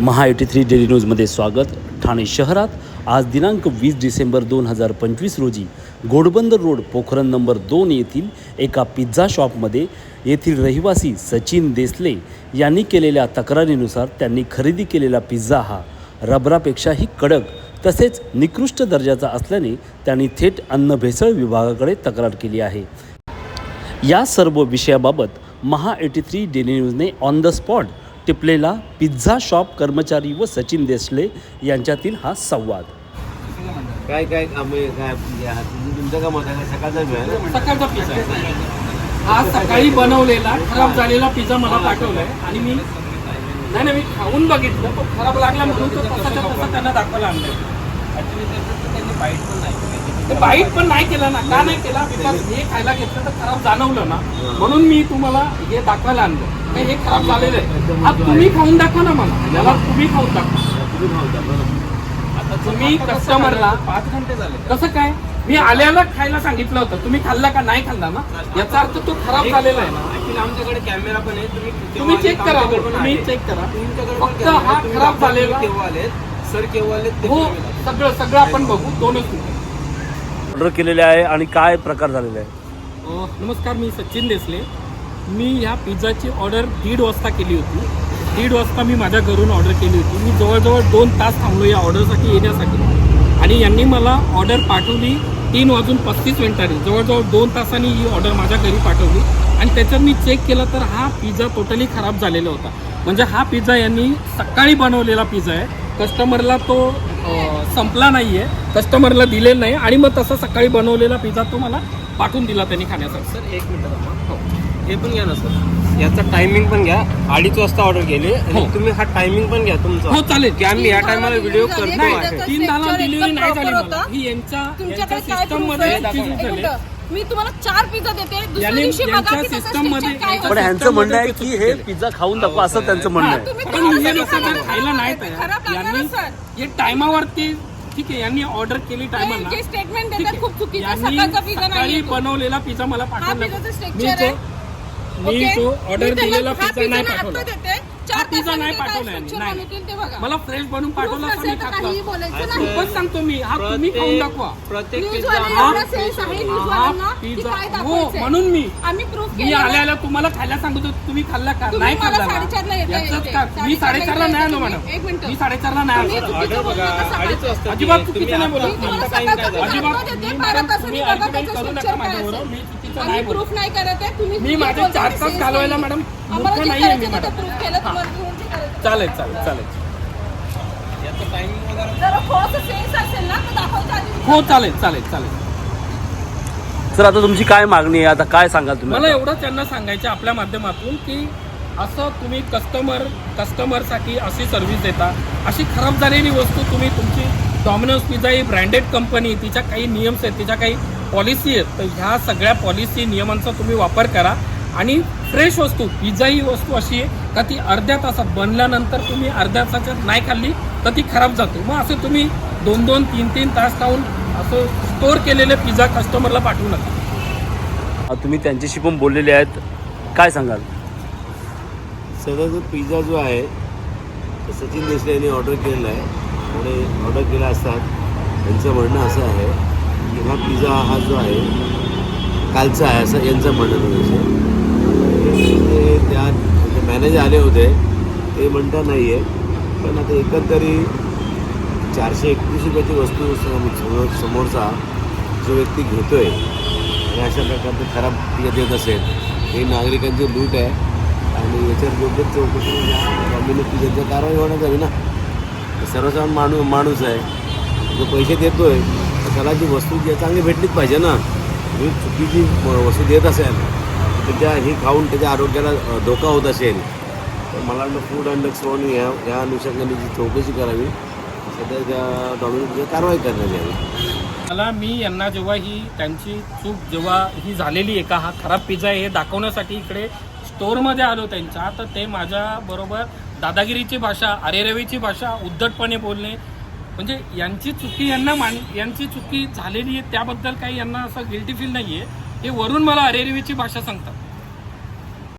महा eighty three daily न्यूजमध्ये स्वागत. ठाणे शहरात आज दिनांक वीस डिसेंबर दोन हजार पंचवीस रोजी घोडबंदर रोड पोखरण नंबर दोन येथील एका पिझ्झा शॉपमध्ये येथील रहिवासी सचिन देसले यांनी केलेल्या तक्रारीनुसार त्यांनी खरेदी केलेला पिझ्झा हा रबरापेक्षाही कडक तसेच निकृष्ट दर्जाचा असल्याने त्यांनी थेट अन्न भेसळ विभागाकडे तक्रार केली आहे. या सर्व विषयाबाबत महा एटी थ्री डेली न्यूजने ऑन द स्पॉट टिपलेला पिझ्झा शॉप कर्मचारी व सचिन देसले यांच्यातील हा संवाद. काय काय आम्ही काय म्हणजे तुम- तुमचं का मत आहे का? सकाळचा वेळ आहे ना? सकाळचा पिझ्झा आहे. आज सकाळी बनवलेला खराब झालेला पिझ्झा मला पाठवलाय आणि मी नाही नाही मी खाऊन बघितलं तो खराब लागला म्हणून तो तसाच्या तसा त्यांना दाखवायला आणलाय. ते बाईट पण नाही केला ना का नाही केला? बिकॉज हे खायला घेतलं तर खराब जाणवलं ना. म्हणून मी तुम्हाला हे दाखवायला आणलं का हे खराब झालेलं आहे. आज तुम्ही खाऊन दाखवा ना मला. याला तुम्ही खाऊन दाखवा. आता तुम्ही कस्टमरला पाच घंटे झाले. कसं काय? मी आल्याला खायला सांगितलं होतं. तुम्ही खाल्ला का नाही खाल्ला ना? याचा अर्थ तो खराब झालेला आहे. ना ऍक्च्युली आमच्याकडे कॅमेरा पण आहे. तुम्ही तुम्ही चेक करा. तुम्ही. चेक करा. फक्त हा खराब झालेला केव्हा आलेत? सर केव्हा आलेत? ते हो. सगळं सगळं आपण बघू. दोनच. ऑर्डर केलेले आहे आणि काय प्रकार झालेला आहे? नमस्कार मी सचिन देसले. मी ह्या पिझ्झाची ऑर्डर दीड वाजता केली होती. दीड वाजता मी माझ्या घरून ऑर्डर केली होती. मी जवळजवळ दोन तास थांबलो या ऑर्डरसाठी येण्यासाठी. आणि यांनी मला ऑर्डर पाठवली तीन वाजून पस्तीस मिनिटांनी. जवळजवळ दोन तासांनी ही ऑर्डर माझ्या घरी पाठवली. आणि त्याच्यात मी चेक केलं तर हा पिझ्झा टोटली खराब झालेला होता. म्हणजे हा पिझ्झा यांनी सकाळी बनवलेला पिझ्झा आहे. कस्टमरला तो संपला नाही आहे कस्टमरला दिलेला नाही. आणि मग तसा सकाळी बनवलेला पिझ्झा तो मला पाठवून दिला त्यांनी खाण्यासाठी. सर एक मिनिट थांबा. हे पण घ्या ना सर. याचा टायमिंग पण घ्या. अडीच वाजता ऑर्डर केली. आणि हो. तुम्ही हा टायमिंग पण घ्या तुमचा. हो चालेल. की आम्ही या टायमाला व्हिडिओ करतो नाही आहे. तीन Picture डिलिव्हरी नाही झाली मला. ही यांच्या तुमच्याकडे यांच्या काय सिस्टम proof मध्ये आहे? चुकी एक झाली मिनिटं. मी तुम्हाला चार पिझ्झा देते. दुसऱ्या यांनी- दिवशी बघा यांच्या की त्याचं system मध्ये- structure काय पण होतं. ह्यांचं म्हणणं आहे की हे पिझ्झा खाऊन दाखवा असं त्यांचं म्हणणं आहे. तुम्ही पण हे लोक जर खायला नाही? तयार लागणार यांनी सर. हे टायमावरती ठीक आहे यांनी ऑर्डर केली टायमाला जे देतात. खूप चुकीचं यांनी सकाळचा पिझ्झा सकाळी नाही बनवलेला पिझ्झा मला हा पाठवला पिझ्झाचं आहे. तो मी? तो ऑर्डर दिलेला पिझ्झा नाही पाठवला चार पिझ्झा नाही बघा मला फ्रेश बनवून पाठवला मी खातला खूपच सांगतो मी हा तुम्ही खाऊन दाखवा प्रत्येक पिझ्झा हा पिझ्झा. म्हणून मी आम्ही प्रूफ मी आल्या आल्या तुम्हाला खायला सांगतो तुम्ही खाल्ला का तुम्ही नाही मला खाल्ला साडेचारला येता याचंच येते. का मी साडेचारला साडेचारला नाही आलो येते मॅडम तुम्ही. एक मिनिटं. मी साडेचारला नाही आलो ऑर्डर बघा अडीच. वाजता अजिबात चुकीचं नाही बोलत. झाला? अजिबात मी मॅडम तुम्ही करू नका. मी चुकीचं नाही बोलत प्रूफ नाही करत आहे तुम्ही मी माझे चार तास घालवायला. मॅडम मी मॅडम जे करायचं. चालेल चालेल चालेल. हो चालेल चालेल चालेल. सर आता तुमची काय मागणी आहे? आता काय सांगाल तुम्ही मला? एवढं त्यांना सांगायचं आपल्या माध्यमातून की असं तुम्ही कस्टमर कस्टमरसाठी अशी सर्व्हिस देता. अशी खराब झालेली वस्तू तुम्ही तुमची डॉमिनोज पिझ्झा ही ब्रँडेड कंपनी तिच्या काही नियम्स आहेत तिच्या काही पॉलिसी आहेत. तर ह्या सगळ्या पॉलिसी नियमांचा तुम्ही वापर करा. आणि फ्रेश वस्तू पिझ्झा ही वस्तू अशी आहे का ती अर्ध्या तासात बनल्यानंतर तुम्ही अर्ध्या तासात नाही खाल्ली तर ती खराब जाते. मग असं तुम्ही दोन दोन तीन तीन तास खाऊन असं स्टोअर केलेले पिझ्झा कस्टमरला पाठवू नका. आता तुम्ही त्यांच्याशी पण बोललेले आहेत. काय सांगाल? सगळा जो पिझ्झा जो आहे तो सचिन देशले यांनी ऑर्डर केलेला आहे. आणि ऑर्डर केला असतात. त्यांचं म्हणणं असं आहे की हा पिझ्झा हा जो आहे कालचा आहे असं यांचं म्हणणं ते त्या मॅनेज मॅनेजर आले होते ते म्हणता नाही आहे पण आता एकंदरी चारशे एकतीस रुपयाची वस्तू समोर समोरचा जो व्यक्ती घेतो आहे आणि अशा प्रकारचे खराब देत असेल. हे नागरिकांची लूट आहे आणि याच्यावर योग्य चौकशी म्हणजे कम्युनिटी त्यांच्या कारवाई होण्यात हवी ना. सर्वसाधारण माणू माणूस आहे. जो पैसे देतो आहे तर त्याला जी वस्तू जी चांगली भेटलीच पाहिजे ना. मी चुकीची वस्तू देत असेल त्याच्या हे खाऊन त्याच्या आरोग्याला धोका होत असेल तर मला वाटलं फूड अँड ड्रग्स या या अनुषंगाने जी चौकशी करावी सध्या त्या डॉमिनो कारवाई करण्यात यावी. मला मी यांना जेव्हा ही त्यांची चूक जेव्हा ही झालेली आहे का हा खराब पिझ्झा आहे हे दाखवण्यासाठी इकडे स्टोरमध्ये आलो त्यांच्या तर ते माझ्या बरोबर दादागिरीची भाषा अरेरवीची भाषा उद्धटपणे बोलणे म्हणजे यांची चुकी यांना मान यांची चुकी झालेली आहे त्याबद्दल काही यांना असं गिल्टी फील नाही आहे हे वरून मला अरेरवीची भाषा सांगतात.